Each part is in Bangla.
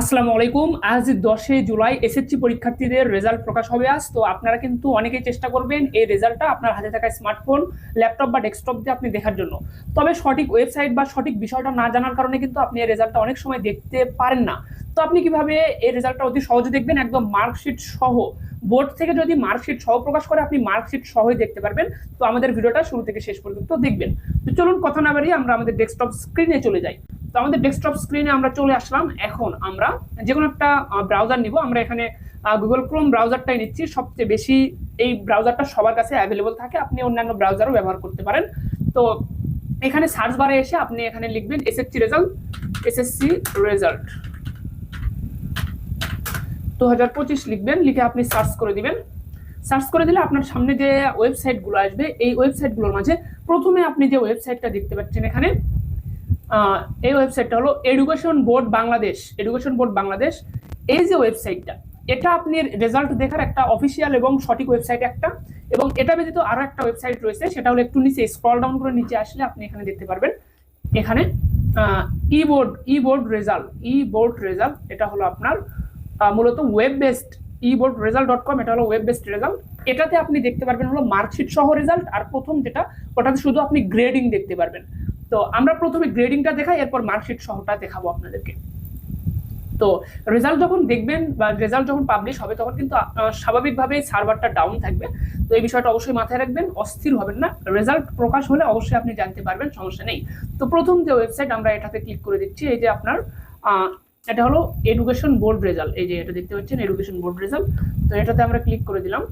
আসসালামু আলাইকুম। আজ দশে জুলাই, এসএসসি পরীক্ষার্থীদের রেজাল্ট প্রকাশ হবে আজ। তো আপনারা কিন্তু অনেকেই চেষ্টা করবেন এই রেজাল্টটা আপনার হাতে থাকা স্মার্টফোন, ল্যাপটপ বা ডেস্কটপ দিয়ে আপনি দেখার জন্য। তবে সঠিক ওয়েবসাইট বা সঠিক বিষয়টা না জানার কারণে কিন্তু আপনি এই রেজাল্টটা অনেক সময় দেখতে পারেন না। তো আপনি কীভাবে এই রেজাল্টটা অতি সহজে দেখবেন? একদম মার্কশিট সহ। বোর্ড থেকে যদি মার্কশিট সহ প্রকাশ করে আপনি মার্কশিট সহই দেখতে পারবেন। তো আমাদের ভিডিওটা শুরু থেকে শেষ পর্যন্ত দেখবেন। তো চলুন, কথা না বাড়িয়ে আমরা আমাদের ডেস্কটপ স্ক্রিনে চলে যাই। তো আমাদের ডেস্কটপ স্ক্রিনে আমরা চলে আসলাম। এখন আমরা যে কোনো একটা ব্রাউজার নিব। আমরা এখানে গুগল ক্রোম ব্রাউজারটাই নিচ্ছি। সবচেয়ে বেশি এই ব্রাউজারটা সবার কাছে অ্যাভেলেবল থাকে। আপনি অন্যান্য ব্রাউজারও ব্যবহার করতে পারেন। তো এখানে সার্চ বারে এসে আপনি এখানে লিখবেন এসএসসি রেজাল্ট এসএসসি রেজাল্ট দু হাজার পঁচিশ লিখবেন, লিখে আপনি সার্চ করে দিবেন। সার্চ করে দিলে আপনার সামনে যে ওয়েবসাইটগুলো আসবে, এই ওয়েবসাইটগুলোর মাঝে প্রথমে আপনি যে ওয়েবসাইটটা দেখতে পাচ্ছেন এখানে এই ওয়েবসাইটটা হলো education board Bangladesh education board Bangladesh এই যে ওয়েবসাইটটা এটা আপনি রেজাল্ট দেখার একটা অফিসিয়াল এবং সঠিক ওয়েবসাইট একটা, এবং এটা ব্যতীত আরও একটা ওয়েবসাইট রয়েছে, সেটা হলো একটু নিচে স্ক্রল ডাউন করে নিচে আসলে আপনি এখানে দেখতে পারবেন। এখানে e board e board result e board result এটা হলো আপনার মূলত web based e board result dot com এটা হলো ওয়েব বেসড রেজাল্ট এটাতে আপনি দেখতে পারবেন হলো মার্কশিট সহ রেজাল্ট আর প্রথম যেটা, ওটাতে শুধু আপনি গ্রেডিং দেখতে পারবেন। তো আমরা প্রথমে গ্রেডিংটা দেখাই, এরপর মার্কশিট সহটা দেখাবো আপনাদেরকে। তো রেজাল্ট যখন দেখবেন বা রেজাল্ট যখন পাবলিশ হবে, তখন কিন্তু স্বাভাবিকভাবেই সার্ভারটা ডাউন থাকবে। তো এই বিষয়টা অবশ্যই মাথায় রাখবেন, অস্থির হবেন না। রেজাল্ট প্রকাশ হলে অবশ্যই আপনি জানতে পারবেন, সমস্যা নেই। তো প্রথম যে ওয়েবসাইট আমরা এটাতে ক্লিক করে দিচ্ছি, এই যে আপনার এটা হলো এডুকেশন বোর্ড রেজাল্ট এই যে এটা দেখতে পাচ্ছেন এডুকেশন বোর্ড রেজাল্ট তো এটাতে আমরা ক্লিক করে দিলাম।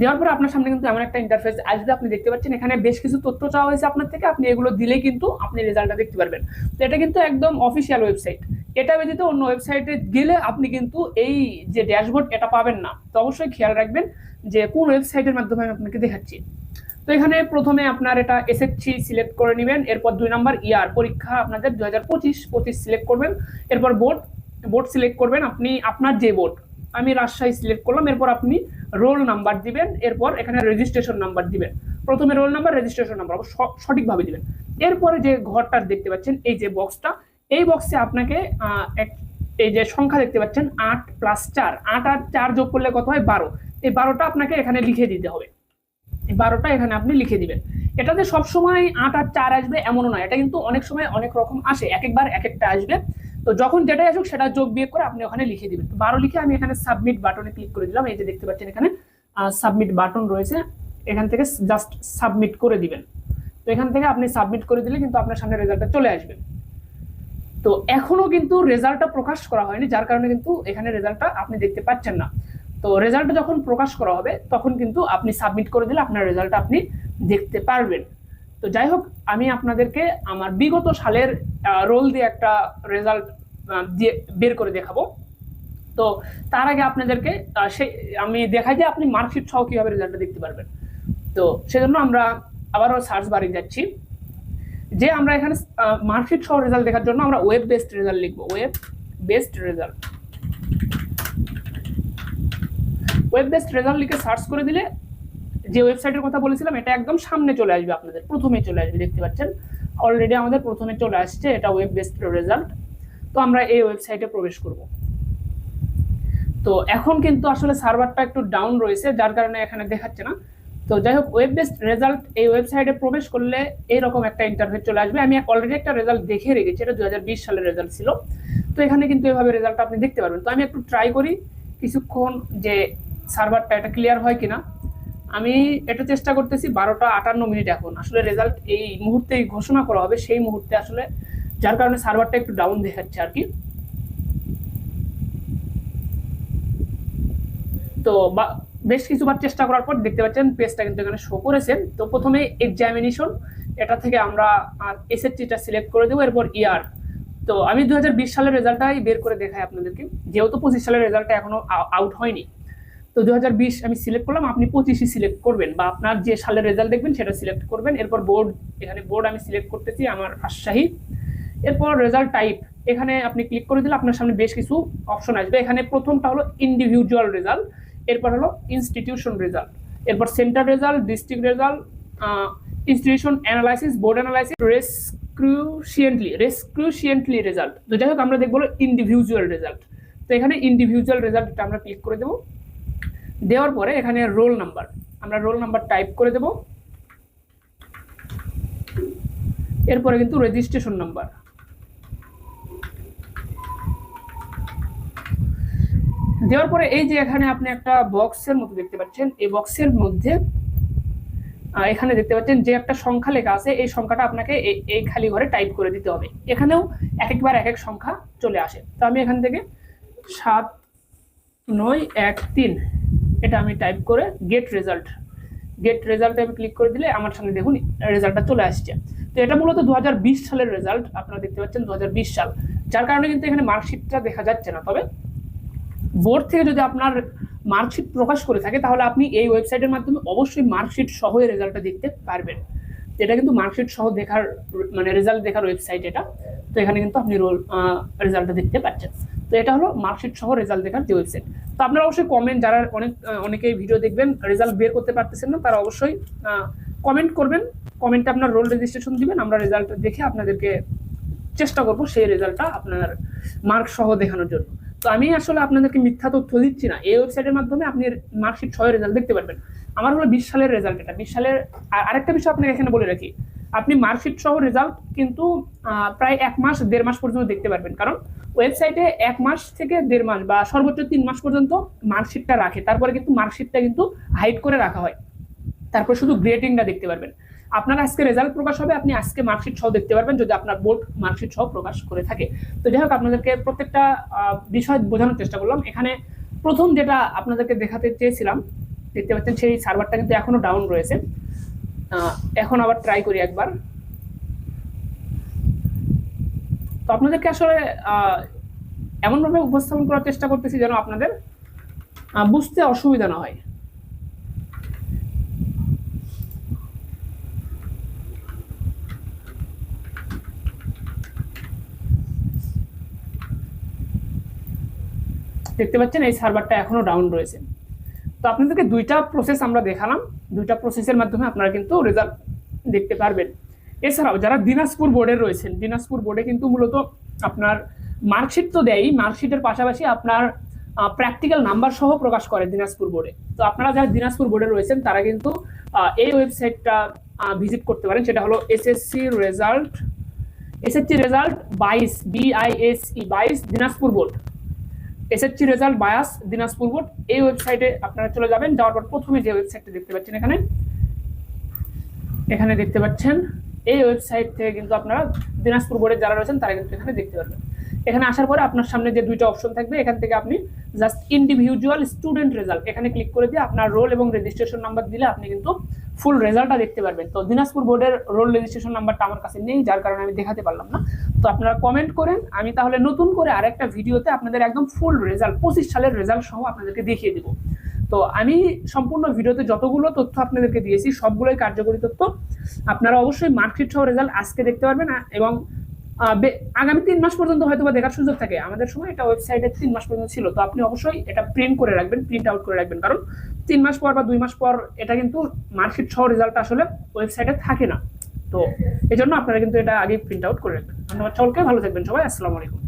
দেওয়ার পরে আপনার সামনে কিন্তু এমন একটা ইন্টারফেস আসবে আপনি দেখতে পাচ্ছেন, এখানে বেশ কিছু তথ্য চাওয়া হয়েছে আপনার থেকে, আপনি এগুলো দিলে কিন্তু আপনি রেজাল্টটা দেখতে পারবেন। তো এটা কিন্তু একদম অফিসিয়াল ওয়েবসাইট এটা ব্যতীত অন্য ওয়েবসাইটে গেলে আপনি কিন্তু এই যে ড্যাশবোর্ড এটা পাবেন না। তো অবশ্যই খেয়াল রাখবেন যে কোন ওয়েবসাইটের মাধ্যমে আমি আপনাকে দেখাচ্ছি। তো এখানে প্রথমে আপনার এটা এসএসসি সিলেক্ট করে নেবেন, এরপর দুই নাম্বার ইয়ার পরীক্ষা আপনাদের দুই হাজার পঁচিশ পঁচিশ সিলেক্ট করবেন, এরপর বোর্ড বোর্ড সিলেক্ট করবেন, আপনি আপনার যে বোর্ড আমি রাজশাহী সিলেক্ট করলাম, এরপর আপনি রোল নাম্বার দিবেন, এরপর এখানে রেজিস্ট্রেশন নাম্বার দিবেন। প্রথমে রোল নাম্বার রেজিস্ট্রেশন নাম্বার সঠিকভাবে দিবেন। এরপরে যে ঘরটা দেখতে পাচ্ছেন, এই যে বক্সটা এই বক্সে আপনাকে এই যে সংখ্যা দেখতে পাচ্ছেন, আট প্লাস চার। আট আর চার যোগ করলে কত হয়? বারো। এই বারোটা আপনাকে এখানে লিখে দিতে হবে। এই বারোটা এখানে আপনি লিখে দিবেন। এটাতে সবসময় আট আর চার আসবে এমনও নয়। এটা কিন্তু অনেক সময় অনেক রকম আসে। এক একবার এক একটা আসবে। তো যখন যেটাই আসুক সেটা যোগ বিয়োগ করে আপনি ওখানে লিখে দিবেন। তো বারো লিখে আমি এখানে সাবমিট বাটনে ক্লিক করে দিলাম। এই যে দেখতে পাচ্ছেন এখানে সাবমিট বাটন রয়েছে। এখান থেকে জাস্ট সাবমিট করে দিবেন। তো এখান থেকে আপনি সাবমিট করে দিলে কিন্তু আপনার সামনে রেজাল্টটা চলে আসবে। তো এখনও কিন্তু রেজাল্টটা প্রকাশ করা হয়নি, যার কারণে কিন্তু এখানে রেজাল্টটা আপনি দেখতে পাচ্ছেন না। তো রেজাল্টটা যখন প্রকাশ করা হবে, তখন কিন্তু আপনি সাবমিট করে দিলে আপনার রেজাল্টটা আপনি দেখতে পারবেন। তো যাই হোক, আমি আপনাদেরকে আমার বিগত সালের রোল দিয়ে একটা রেজাল্ট দিয়ে বের করে দেখাবো। তো তার আগে আপনাদেরকে সেই আমি দেখাই যে আপনি মার্কশিট সহ কীভাবে রেজাল্টটা দেখতে পারবেন। তো সেজন্য আমরা আবারও সার্চ বারে যাচ্ছি। যে আমরা এখানে মার্কশিট সহ রেজাল্ট দেখার জন্য আমরা ওয়েব বেসড রেজাল্ট লিখব। Web based result web based result লিখে সার্চ করে দিলে, যে ওয়েবসাইটের কথা বলেছিলাম, এটা একদম সামনে চলে আসবে আপনাদের, প্রথমে চলে আসবে, দেখতে পাচ্ছেন? অলরেডি আমাদের প্রথমে চলে আসছে, এটা ওয়েব বেসড রেজাল্ট তো আমরা এই ওয়েবসাইটে প্রবেশ করব। তো এখন কিন্তু আসলে সার্ভারটা একটু ডাউন রয়েছে, যার কারণে এখানে দেখাচ্ছে না। তো যাই হোক ওয়েব বেসড রেজাল্ট এই ওয়েবসাইটে প্রবেশ করলে এইরকম একটা ইন্টারভিউ চলে আসবে। আমি অলরেডি একটা রেজাল্ট দেখে রেখেছি, এটা দুহাজার বিশ সালের রেজাল্ট ছিল। তো এখানে কিন্তু এভাবে রেজাল্ট আপনি দেখতে পারবেন। তো আমি একটু ট্রাই করি, কিছুক্ষণ যে সার্ভারটা এটা ক্লিয়ার হয় কিনা। আমি এটা চেষ্টা করতেছি বারোটা আটান্ন মিনিট এখন। আসলে রেজাল্ট এই মুহূর্তেই ঘোষণা করা হবে, সেই মুহূর্তে আসলে যার কারণে সার্ভারটা একটু ডাউন দেখাচ্ছে আর কি। তো বা, বেশ কিছুবার চেষ্টা করার পর দেখতে পাচ্ছেন পেজটা কিন্তু এখানে শো করেছেন তো প্রথমে এক্সামিনেশন এটা থেকে আমরা এসএসটিটা সিলেক্ট করে দেবো, এরপর ইয়ার তো আমি দুই হাজার বিশ সালের রেজাল্টটাই বের করে দেখাই আপনাদেরকে। যেহেতু পঁচিশ সালের রেজাল্টটা এখনও আউট হয়নি। তো দু হাজার বিশ আমি সিলেক্ট করলাম, আপনি পঁচিশই সিলেক্ট করবেন বা আপনার যে সালের রেজাল্ট দেখবেন সেটা সিলেক্ট করবেন। এরপর বোর্ড এখানে বোর্ড আমি সিলেক্ট করতেছি আমার রাজশাহী। এরপর রেজাল্ট টাইপ এখানে আপনি ক্লিক করে দিলে আপনার সামনে বেশ কিছু অপশন আসবে। এখানে প্রথমটা হলো ইন্ডিভিজুয়াল রেজাল্ট এরপর হলো ইনস্টিটিউশন রেজাল্ট এরপর centre result district result institution analysis board analysis race রেসক্রুশিয়েন্টলি রেসক্রুশিয়েন্টলি রেজাল্ট তো যাই হোক, আমরা দেখব ইন্ডিভিজুয়াল রেজাল্ট তো এখানে ইন্ডিভিজুয়াল রেজাল্টটা আমরা ক্লিক করে দেবো। দেওয়ার পরে এখানে রোল নাম্বার, আমরা রোল নাম্বার টাইপ করে দেব। এরপরে কিন্তু রেজিস্ট্রেশন নাম্বার। দেওয়ার পরে এই যে এখানে আপনি একটা বক্সের মতো দেখতে পাচ্ছেন, এই বক্সের মধ্যে এখানে দেখতে পাচ্ছেন যে একটা সংখ্যা লেখা আছে, এই সংখ্যাটা আপনাকে এই- খালি ঘরে টাইপ করে দিতে হবে। এখানেও এক একবার এক এক সংখ্যা চলে আসে। তো আমি এখান থেকে সাত, নয়, এক, তিন এটা আমি টাইপ করে গেট রেজাল্ট গেট রেজাল্টে আমি ক্লিক করে দিলে আমার সামনে দেখুন রেজাল্টটা চলে আসছে। তো এটা মূলত দুহাজার বিশ সালের রেজাল্ট আপনারা দেখতে পাচ্ছেন দুহাজার বিশ সাল। যার কারণে কিন্তু এখানে মার্কশিটটা দেখা যাচ্ছে না। তবে বোর্ড থেকে যদি আপনার মার্কশিট প্রকাশ করে থাকে, তাহলে আপনি এই ওয়েবসাইটের মাধ্যমে অবশ্যই মার্কশিট সহ রেজাল্টটা দেখতে পারবেন। এটা কিন্তু মার্কশিট সহ দেখার মানে রেজাল্ট দেখার ওয়েবসাইট এটা। তো এখানে কিন্তু আপনি রোল রেজাল্টটা দেখতে পাচ্ছেন। তো এটা হলো মার্কশিট সহ রেজাল্ট দেখার যে ওয়েবসাইট তো আপনারা অবশ্যই কমেন্ট যারা অনেক অনেকেই ভিডিও দেখবেন রেজাল্ট বের করতে পারতেছেন না, তারা অবশ্যই কমেন্ট করবেন। কমেন্টে আপনার রোল রেজিস্ট্রেশন দিবেন, আমরা রেজাল্ট দেখে আপনাদেরকে চেষ্টা করব সেই রেজাল্টটা আপনার মার্ক সহ দেখানোর জন্য। তো আমি আসলে আপনাদেরকে মিথ্যা তথ্য দিচ্ছি না। এই ওয়েবসাইটের মাধ্যমে আপনি মার্কশিট ছয় রেজাল্ট দেখতে পারবেন। আমার হলো বিশ সালের রেজাল্ট এটা। বিশ সালের আরেকটা বিষয় আপনাকে এখানে বলে রাখি। আপনি মার্কশিট সহ রেজাল্ট কিন্তু প্রায় এক মাস, দেড় মাস পর্যন্ত দেখতে পারবেন। কারণ ওয়েবসাইটে এক মাস থেকে দেড় মাস বা সর্বোচ্চ তিন মাস পর্যন্ত মার্কশিটটা রাখে। তারপরে কিন্তু মার্কশিটটা কিন্তু হাইড করে রাখা হয়। তারপর শুধু গ্রেডিংটা দেখতে পারবেন। আপনার আজকে রেজাল্ট প্রকাশ হবে, আপনি আজকে মার্কশিট সহ দেখতে পারবেন, যদি আপনার বোর্ড মার্কশিট সহ প্রকাশ করে থাকে। তো যাই হোক, আপনাদেরকে প্রত্যেকটা বিষয় বোঝানোর চেষ্টা করলাম। এখানে প্রথম যেটা আপনাদেরকে দেখাতে চেয়েছিলাম, দেখতে পাচ্ছেন সেই সার্ভারটা কিন্তু এখনও ডাউন রয়েছে। এখন আবার ট্রাই করি একবার। তো আপনাদেরকে আসলে এমনভাবে উপস্থাপন করার চেষ্টা করতেছি যেন আপনাদের বুঝতে অসুবিধা না হয়। দেখতে পাচ্ছেন এই সার্ভারটা এখনও ডাউন রয়েছে। তো আপনাদেরকে দুইটা প্রসেস আমরা দেখালাম। দুইটা প্রসেসের মাধ্যমে আপনারা কিন্তু রেজাল্ট দেখতে পারবেন। এছাড়াও যারা দিনাজপুর বোর্ডে রয়েছেন, দিনাজপুর বোর্ডে কিন্তু মূলত আপনার মার্কশিট তো দেয়ই মার্কশিটের পাশাপাশি আপনার প্র্যাকটিক্যাল নাম্বার সহ প্রকাশ করে দিনাজপুর বোর্ডে তো আপনারা যারা দিনাজপুর বোর্ডে রয়েছেন, তারা কিন্তু এই ওয়েবসাইটটা ভিজিট করতে পারেন। সেটা হলো এসএসসি রেজাল্ট এসএসসি রেজাল্ট বাইশ বিআইএসই বাইশ, দিনাজপুর বোর্ড এসএসসি রেজাল্ট বায়াস দিনাজপুর বোর্ড এই ওয়েবসাইটে আপনারা চলে যাবেন, যাওয়ার পর প্রথমে যে ওয়েবসাইটটা দেখতে পাচ্ছেন এখানে এখানে দেখতে পাচ্ছেন, এই ওয়েবসাইট থেকে কিন্তু আপনারা দিনাজপুর বোর্ডের যারা রয়েছেন, তারা কিন্তু এখানে দেখতে পারবেন। এখানে আসার পরে আপনার সামনে যে দুইটা অপশন থাকবে, এখান থেকে আপনি জাস্ট ইন্ডিভিজুয়াল স্টুডেন্ট রেজাল্ট এখানে ক্লিক করে দিয়ে আপনার রোল এবং রেজিস্ট্রেশন নাম্বার দিলে আপনি কিন্তু ফুল রেজাল্টটা দেখতে পারবেন। তো দিনাজপুর বোর্ডের রোল রেজিস্ট্রেশন নাম্বারটা আমার কাছে নেই, যার কারণে আমি দেখাতে পারলাম না। তো আপনারা কমেন্ট করেন, আমি তাহলে নতুন করে আরেকটা ভিডিওতে আপনাদের একদম ফুল রেজাল্ট পঁচিশ সালের রেজাল্ট সহ আপনাদেরকে দেখিয়ে দেবো। তো আমি সম্পূর্ণ ভিডিওতে যতগুলো তথ্য আপনাদেরকে দিয়েছি, সবগুলোই কার্যকরী তথ্য। আপনারা অবশ্যই মার্কশিট সহ রেজাল্ট আজকে দেখতে পারবেন এবং আগামী তিন মাস পর্যন্ত হয়তো বা দেখার সুযোগ থাকে। আমাদের সময় এটা ওয়েবসাইটে তিন মাস পর্যন্ত ছিল। তো আপনি অবশ্যই এটা প্রিন্ট করে রাখবেন প্রিন্ট আউট করে রাখবেন। কারণ তিন মাস পর বা দুই মাস পর এটা কিন্তু মার্কশিট সহ রেজাল্ট আসলে ওয়েবসাইটে থাকে না। তো এই জন্য আপনারা কিন্তু এটা আগে প্রিন্ট আউট করে রাখবেন। ধন্যবাদ সকলকে, ভালো থাকবেন সবাই। আসসালামু আলাইকুম।